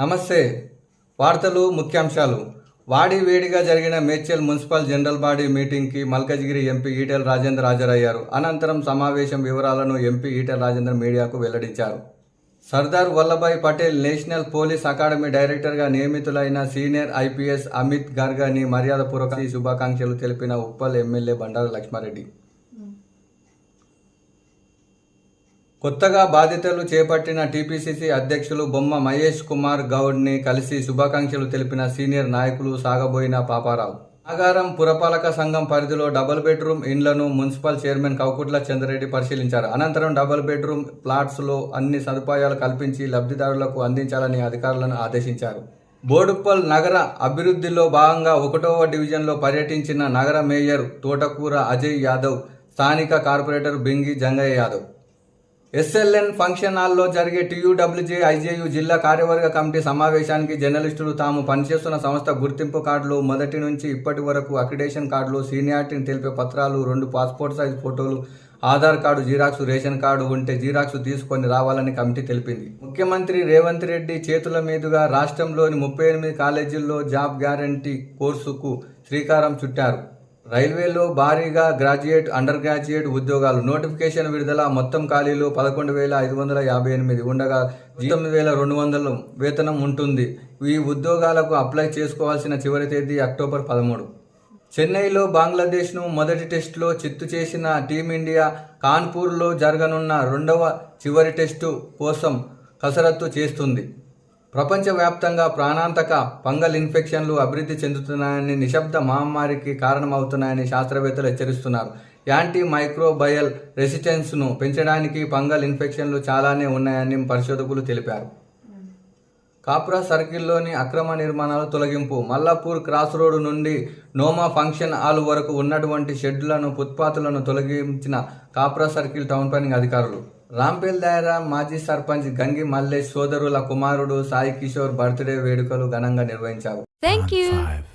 నమస్తే. వార్తలు ముఖ్యాంశాలు. వాడి వేడిగా జరిగిన మేడ్చల్ మున్సిపల్ జనరల్ బాడీ మీటింగ్కి మల్కజ్గిరి ఎంపీ ఈటెల రాజేందర్ హాజరయ్యారు. అనంతరం సమావేశం వివరాలను ఎంపీ ఈటెల రాజేందర్ మీడియాకు వెల్లడించారు. Sardar Vallabhbhai Patel national police academy డైరెక్టర్గా నియమితులైన సీనియర్ ఐపీఎస్ అమిత్ గార్గాని మర్యాదపూర్వక శుభాకాంక్షలు తెలిపిన ఉప్పల్ ఎమ్మెల్యే బండారు లక్ష్మారెడ్డి. కొత్తగా బాధ్యతలు చేపట్టిన టీపీసీసీ అధ్యక్షులు బొమ్మ మహేష్ కుమార్ గౌడ్ని కలిసి శుభాకాంక్షలు తెలిపిన సీనియర్ నాయకులు సాగబోయిన పాపారావు. నాగారం పురపాలక సంఘం పరిధిలో డబుల్ బెడ్రూమ్ ఇండ్లను మున్సిపల్ చైర్మన్ కౌకుట్ల చంద్రరెడ్డి పరిశీలించారు. అనంతరం డబుల్ బెడ్రూమ్ ప్లాట్స్లో అన్ని సదుపాయాలు కల్పించి లబ్ధిదారులకు అందించాలని అధికారులను ఆదేశించారు. బోడుప్పల్ నగర అభివృద్ధిలో భాగంగా ఒకటవ డివిజన్లో పర్యటించిన నగర మేయర్ తోటకూర అజయ్ యాదవ్ స్థానిక corporator Bingi Jangaiah Yadav. SLN function హాల్లో జరిగే టీయూడబ్ల్యూజే ఐజేయు జిల్లా కార్యవర్గ కమిటీ సమావేశానికి జర్నలిస్టులు తాము పనిచేస్తున్న సంస్థ గుర్తింపు కార్డులు మొదటి నుంచి ఇప్పటి వరకు అక్రిడేషన్ కార్డులు సీనియారిటీని తెలిపే పత్రాలు రెండు పాస్పోర్ట్ సైజ్ ఫోటోలు Aadhaar card xerox ration card ఉంటే జీరాక్స్ తీసుకొని రావాలని కమిటీ తెలిపింది. ముఖ్యమంత్రి రేవంత్ రెడ్డి చేతుల మీదుగా రాష్ట్రంలోని ముప్పై ఎనిమిది కాలేజీల్లో జాబ్ గ్యారంటీ కోర్సుకు శ్రీకారం చుట్టారు. రైల్వేలో భారీగా గ్రాడ్యుయేట్ అండర్ గ్రాడ్యుయేట్ ఉద్యోగాలు. నోటిఫికేషన్ విడుదల మొత్తం ఖాళీలు పదకొండు వేల ఐదు వందల యాభై ఎనిమిది. ఉండగా తొమ్మిది వేల రెండు వందల వేతనం ఉంటుంది. ఈ ఉద్యోగాలకు అప్లై చేసుకోవాల్సిన చివరి తేదీ అక్టోబర్ పదమూడు. చెన్నైలో బంగ్లాదేశ్ను మొదటి టెస్టులో చిత్తు చేసిన టీమిండియా కాన్పూర్లో జరగనున్న రెండవ చివరి టెస్టు కోసం కసరత్తు చేస్తుంది. ప్రపంచవ్యాప్తంగా ప్రాణాంతక ఫంగల్ ఇన్ఫెక్షన్లు అభివృద్ధి చెందుతున్నాయని నిశ్శబ్ద మహమ్మారికి కారణమవుతున్నాయని శాస్త్రవేత్తలు హెచ్చరిస్తున్నారు. యాంటీ మైక్రోబయల్ రెసిస్టెన్స్ను పెంచడానికి ఫంగల్ ఇన్ఫెక్షన్లు చాలానే ఉన్నాయని పరిశోధకులు తెలిపారు. కాప్రా సర్కిల్లోని అక్రమ నిర్మాణాల తొలగింపు మల్లాపూర్ క్రాస్ రోడ్డు నుండి నోమా ఫంక్షన్ హాల్ వరకు ఉన్నటువంటి షెడ్లను ఫుట్పాత్లను తొలగించిన కాప్రా సర్కిల్ టౌన్ ప్లానింగ్ అధికారులు రాంపేల్ దాయరా మాజీ సర్పంచ్ గంగి మల్లేష్ సోదరుల కుమారుడు సాయి కిషోర్ బర్త్డే వేడుకలు ఘనంగా నిర్వహించారు Thank you. five.